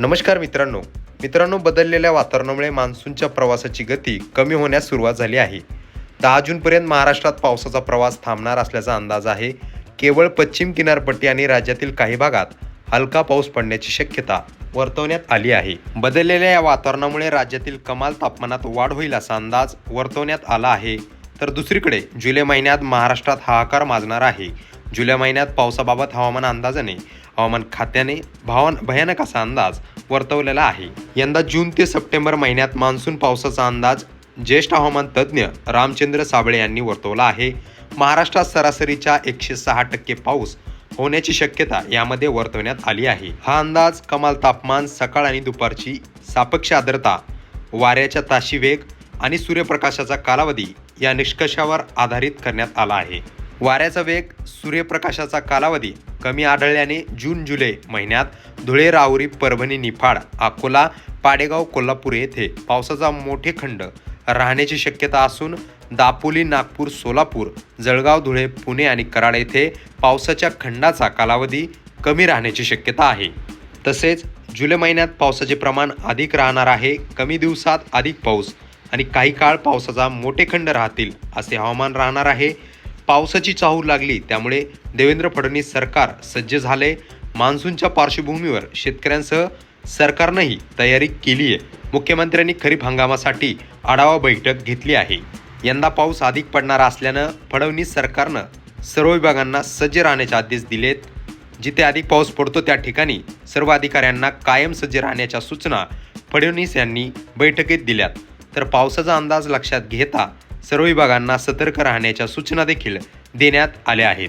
नमस्कार मित्रांनो. मित्रांनो बदललेल्या वातावरणामुळे मान्सूनच्या प्रवासाची गती कमी होण्यास सुरुवात झाली आहे. दहा जूनपर्यंत महाराष्ट्रात पावसाचा प्रवास थांबणार असल्याचा अंदाज आहे. केवळ पश्चिम किनारपट्टी आणि राज्यातील काही भागात हलका पाऊस पडण्याची शक्यता वर्तवण्यात आली आहे. बदललेल्या या वातावरणामुळे राज्यातील कमाल तापमानात वाढ होईल असा अंदाज वर्तवण्यात आला आहे. तर दुसरीकडे जुलै महिन्यात महाराष्ट्रात हाहाकार माजणार आहे. जुलै महिन्यात पावसाबाबत हवामान अंदाजाने हवामान खात्याने भावन भयानक असा अंदाज वर्तवलेला आहे. यंदा जून ते सप्टेंबर महिन्यात मान्सून पावसाचा अंदाज ज्येष्ठ हवामान तज्ज्ञ रामचंद्र साबळे यांनी वर्तवला आहे. महाराष्ट्रात सरासरीच्या एकशे सहा टक्के पाऊस होण्याची शक्यता यामध्ये वर्तवण्यात आली आहे. हा अंदाज कमाल तापमान सकाळ आणि दुपारची सापेक्ष आर्द्रता वाऱ्याच्या ताशी वेग आणि सूर्यप्रकाशाचा कालावधी या निष्कर्षावर आधारित करण्यात आला आहे. वाऱ्याचा वेग सूर्यप्रकाशाचा कालावधी कमी आढळल्याने जून जुलै महिन्यात धुळे राहुरी परभणी निफाड अकोला पाडेगाव कोल्हापूर येथे पावसाचा मोठे खंड राहण्याची शक्यता असून दापोली नागपूर सोलापूर जळगाव धुळे पुणे आणि कराड येथे पावसाच्या खंडाचा कालावधी कमी राहण्याची शक्यता आहे. तसेच जुलै महिन्यात पावसाचे प्रमाण अधिक राहणार आहे. कमी दिवसात अधिक पाऊस आणि काही काळ पावसाचा मोठे खंड राहतील असे हवामान राहणार आहे. पावसाची चाहूल लागली त्यामुळे देवेंद्र फडणवीस सरकार सज्ज झाले. मान्सूनच्या पार्श्वभूमीवर शेतकऱ्यांसह सरकारनंही तयारी केली आहे मुख्यमंत्र्यांनी खरीप हंगामासाठी आढावा बैठक घेतली आहे. यंदा पाऊस अधिक पडणारा असल्यानं फडणवीस सरकारनं सर्व विभागांना सज्ज राहण्याचे आदेश दिलेत. जिथे अधिक पाऊस पडतो त्या ठिकाणी सर्व अधिकाऱ्यांना कायम सज्ज राहण्याच्या सूचना फडणवीस यांनी बैठकीत दिल्यात. तर पावसाचा अंदाज लक्षात घेता सर्व विभागांना सतर्क राहण्याच्या सूचना देखील देण्यात आल्या आहेत.